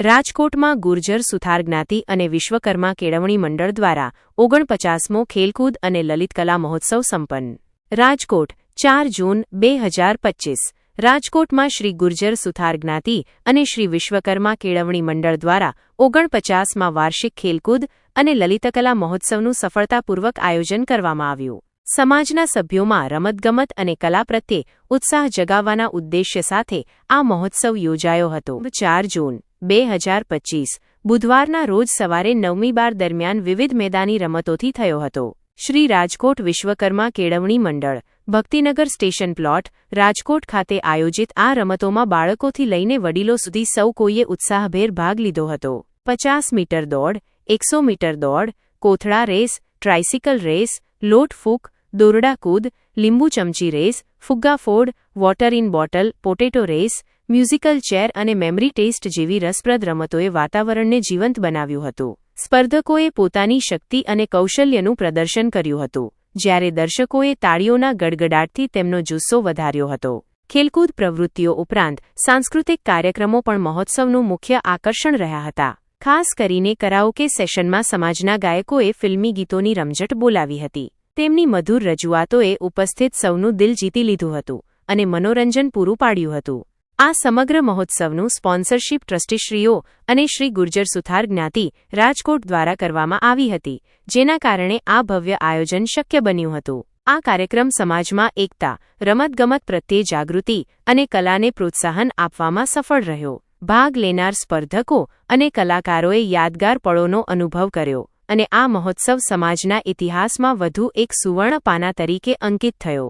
રાજકોટમાં ગુર્જર સુથાર જ્ઞાતિ અને વિશ્વકર્મા કેળવણી મંડળ દ્વારા ઓગણપચાસમો ખેલકૂદ અને લલિતકલા મહોત્સવ સંપન્ન. રાજકોટ, ચાર જૂન, બે હજાર પચ્ચીસ રાજકોટમાં શ્રી ગુર્જર સુથાર જ્ઞાતિ અને શ્રી વિશ્વકર્મા કેળવણી મંડળ દ્વારા ઓગણપચાસમાં વાર્ષિક ખેલકૂદ અને લલિતકલા મહોત્સવનું સફળતાપૂર્વક આયોજન કરવામાં આવ્યું. સમાજના સભ્યોમાં રમતગમત અને કલા પ્રત્યે ઉત્સાહ જગાવવાના ઉદ્દેશ્ય સાથે આ મહોત્સવ યોજાયો હતો. ચાર જૂન બે હજાર પચ્ચીસ બુધવારના રોજ સવારે નવમી બાર દરમિયાન વિવિધ મેદાની રમતોથી થયો હતો. શ્રી રાજકોટ વિશ્વકર્મા કેળવણી મંડળ, ભક્તિનગર સ્ટેશન પ્લોટ, રાજકોટ ખાતે આયોજિત આ રમતોમાં બાળકોથી લઈને વડીલો સુધી સૌ કોઈએ ઉત્સાહભેર ભાગ લીધો હતો. પચાસ મીટર દોડ, એકસો મીટર દોડ, કોથળા રેસ, ટ્રાઇસિકલ રેસ, લોટ ફૂક, દોરડા કૂદ, લીંબુ ચમચી રેસ, ફુગ્ગા ફોડ, water in bottle, potato race musical chair અને મેમરી ટેસ્ટ જેવી રસપ્રદ રમતોએ વાતાવરણને જીવંત બનાવ્યું હતું. સ્પર્ધકોએ પોતાની શક્તિ અને કૌશલ્યનું પ્રદર્શન કર્યું હતું, જ્યારે દર્શકોએ તાળીઓના ગડગડાટથી તેમનો જુસ્સો વધાર્યો હતો. ખેલકૂદ પ્રવૃત્તિઓ ઉપરાંત, સાંસ્કૃતિક કાર્યક્રમો પણ મહોત્સવનું મુખ્ય આકર્ષણ રહ્યા હતા. ખાસ કરીને કરાઓકે સેશનમાં સમાજના ગાયકોએ ફિલ્મી ગીતોની રમઝટ બોલાવી હતી. તેમની મધુર રજૂઆતોએ ઉપસ્થિત સૌનું દિલ જીતી લીધું હતું અને મનોરંજન પૂરું પાડ્યું હતું. આ સમગ્ર મહોત્સવનું સ્પોન્સરશીપ ટ્રસ્ટીશ્રીઓ અને શ્રી ગુર્જર સુથાર જ્ઞાતિ રાજકોટ દ્વારા કરવામાં આવી હતી, જેના કારણે આ ભવ્ય આયોજન શક્ય બન્યું હતું. આ કાર્યક્રમ સમાજમાં એકતા, રમતગમત પ્રત્યે જાગૃતિ અને કલાને પ્રોત્સાહન આપવામાં સફળ રહ્યો. ભાગ લેનાર સ્પર્ધકો અને કલાકારોએ યાદગાર પળોનો અનુભવ કર્યો અને આ મહોત્સવ સમાજના ઇતિહાસમાં વધુ એક સુવર્ણ પાના તરીકે અંકિત થયો.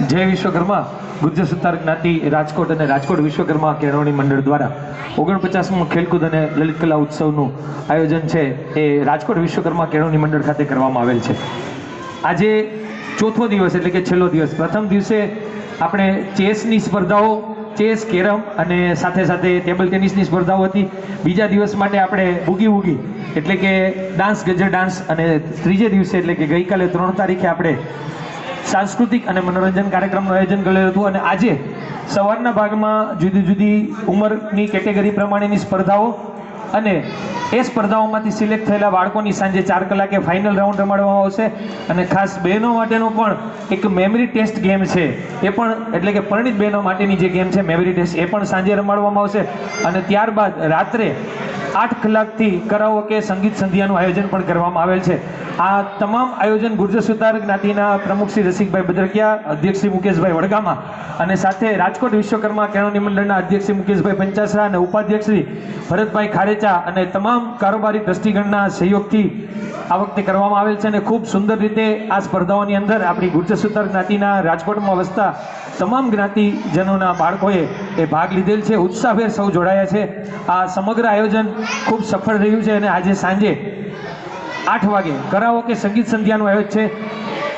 જય વિશ્વકર્મા. ગુજ્જર સુતાર જ્ઞાતિ, રાજકોટ અને રાજકોટ વિશ્વકર્મા કેળવણી મંડળ દ્વારા ઓગણપચાસમું ખેલકૂદ અને લલિત કલા ઉત્સવનું આયોજન છે એ રાજકોટ વિશ્વકર્મા કેળવણી મંડળ ખાતે કરવામાં આવેલ છે. આજે ચોથો દિવસ એટલે કે છેલ્લો દિવસ. પ્રથમ દિવસે આપણે ચેસની સ્પર્ધાઓ, ચેસ, કેરમ અને સાથે સાથે ટેબલ ટેનિસની સ્પર્ધાઓ હતી. બીજા દિવસ માટે આપણે બુગી ઉગી એટલે કે ડાન્સ, ગજર ડાન્સ અને ત્રીજે દિવસે એટલે કે ગઈકાલે ત્રણ તારીખે આપણે સાંસ્કૃતિક અને મનોરંજન કાર્યક્રમનું આયોજન કર્યું હતું અને આજે સવારના ભાગમાં જુદી જુદી ઉંમરની કેટેગરી પ્રમાણેની સ્પર્ધાઓ અને એ સ્પર્ધાઓમાંથી સિલેક્ટ થયેલા બાળકોની સાંજે ચાર કલાકે ફાઇનલ રાઉન્ડ રમાડવામાં આવશે અને ખાસ બહેનો માટેનો પણ એક મેમરી ટેસ્ટ ગેમ છે. એ પણ એટલે કે પરિણિત બહેનો માટેની જે ગેમ છે, મેમરી ટેસ્ટ, એ પણ સાંજે રમાડવામાં આવશે અને ત્યારબાદ રાત્રે આઠ કલાકથી કરાઓકે સંગીત સંધ્યાનું આયોજન પણ કરવામાં આવેલ છે. આ તમામ આયોજન ગુર્જર સુતાર જ્ઞાતિના પ્રમુખ શ્રી રસિકભાઈ બદરકિયા, અધ્યક્ષ શ્રી મુકેશભાઈ વડગામા અને સાથે રાજકોટ વિશ્વકર્મા કેળવણી મંડળના અધ્યક્ષ શ્રી મુકેશભાઈ પંચાસરા અને ઉપાધ્યક્ષ શ્રી ભરતભાઈ ખારેચા અને તમામ કારોબારી દ્રષ્ટિગણના સહયોગથી આ વખતે કરવામાં આવેલ છે અને ખૂબ સુંદર રીતે આ સ્પર્ધાઓની અંદર આપણી ગુર્જર સુતાર જ્ઞાતિના રાજકોટમાં વસતા તમામ જ્ઞાતિજનોના બાળકોએ એ ભાગ લીધેલ છે. ઉત્સાહભેર સૌ જોડાયા છે. આ સમગ્ર આયોજન ખૂબ સફળ રહ્યું છે અને આજે સાંજે આઠ વાગે કરાવો કે સંગીત સંધ્યાનું આયોજન છે.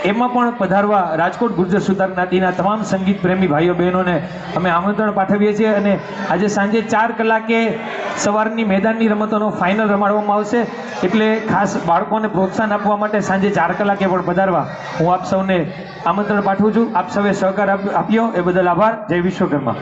એમાં પણ પધારવા રાજકોટ ગુર્જર સુધાર જ્ઞાતિના તમામ સંગીત પ્રેમી ભાઈઓ બહેનોને અમે આમંત્રણ પાઠવીએ છીએ અને આજે સાંજે ચાર કલાકે સવારની મેદાનની રમતોનો ફાઇનલ રમાડવામાં આવશે. એટલે ખાસ બાળકોને પ્રોત્સાહન આપવા માટે સાંજે ચાર કલાકે પણ પધારવા હું આપ સૌને આમંત્રણ પાઠવું છું. આપ સૌએ સહકાર આપ- આપ્યો. એ બદલ આભાર. જય વિશ્વકર્મા.